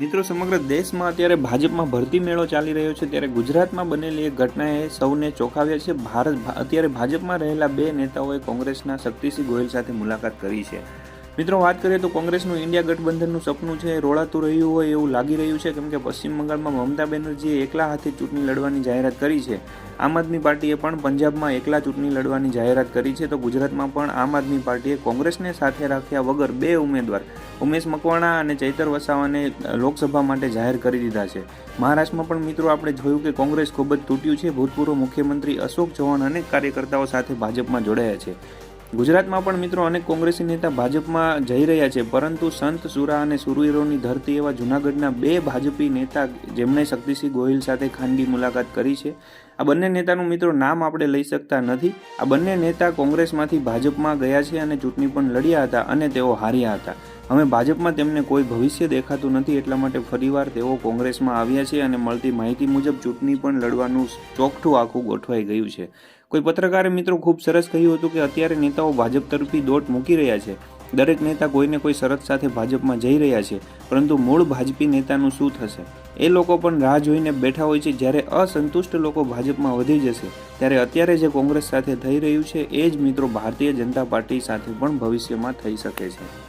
મિત્રો, સમગ્ર દેશમાં અત્યારે ભાજપમાં ભરતી મેળો ચાલી રહ્યો છે. ત્યારે ગુજરાતમાં બનેલી એક ઘટનાએ સૌને ચોંકાવ્યા છે. ભારત અત્યારે ભાજપમાં રહેલા બે નેતાઓએ કોંગ્રેસના શક્તિસિંહ ગોયલ સાથે મુલાકાત કરી છે. મિત્રો, વાત કરીએ તો કોંગ્રેસનું ઇન્ડિયા ગઠબંધનનું સપનું છે, રોળાતું રહ્યું હોય એવું લાગી રહ્યું છે, કેમ કે પશ્ચિમ બંગાળમાં મમતા બેનર્જીએ એકલા હાથે ચૂંટણી લડવાની જાહેરાત કરી છે. આમ આદમી પાર્ટીએ પણ પંજાબમાં એકલા ચૂંટણી લડવાની જાહેરાત કરી છે, તો ગુજરાતમાં પણ આમ આદમી પાર્ટીએ કોંગ્રેસને સાથે રાખ્યા વગર બે ઉમેદવાર, ઉમેશ મકવાણા અને ચૈતર વસાવાને લોકસભા માટે જાહેર કરી દીધા છે. મહારાષ્ટ્રમાં પણ મિત્રો, આપણે જોયું કે કોંગ્રેસ ખૂબ જ તૂટ્યું છે, ભૂતપૂર્વ મુખ્યમંત્રી અશોક ચૌહાણ અનેક કાર્યકર્તાઓ સાથે ભાજપમાં જોડાયા છે. ગુજરાતમાં પણ મિત્રો અનેક કોંગ્રેસી નેતા ભાજપમાં જઈ રહ્યા છે, પરંતુ સંત સુરા અને સુરવીરોની ધરતી એવા જૂનાગઢના બે ભાજપી નેતા જેમણે શક્તિસિંહ ગોહિલ સાથે ખાનગી મુલાકાત કરી છે. આ બંને નેતાનું મિત્રો નામ આપણે લઈ શકતા નથી. આ બંને નેતા કોંગ્રેસમાંથી ભાજપમાં ગયા છે અને ચૂંટણી પણ લડ્યા હતા અને તેઓ હાર્યા હતા. હવે ભાજપમાં તેમને કોઈ ભવિષ્ય દેખાતું નથી એટલા માટે ફરીવાર તેઓ કોંગ્રેસમાં આવ્યા છે અને મળતી માહિતી મુજબ ચૂંટણી પણ લડવાનું ચોકઠું આખું ગોઠવાઈ ગયું છે. કોઈ પત્રકારે મિત્રો ખૂબ સરસ કહ્યું હતું કે અત્યારે નેતાઓ ભાજપ તરફી દોટ મૂકી રહ્યા છે. દરેક નેતા કોઈને કોઈ શરત સાથે ભાજપમાં જઈ રહ્યા છે, પરંતુ મૂળ ભાજપી નેતાનું શું થશે? એ લોકો પણ રાહ જોઈને બેઠા હોય છે. જ્યારે અસંતુષ્ટ લોકો ભાજપમાં વધી જશે, ત્યારે અત્યારે જે કોંગ્રેસ સાથે થઈ રહ્યું છે, એ જ મિત્રો ભારતીય જનતા પાર્ટી સાથે પણ ભવિષ્યમાં થઈ શકે છે.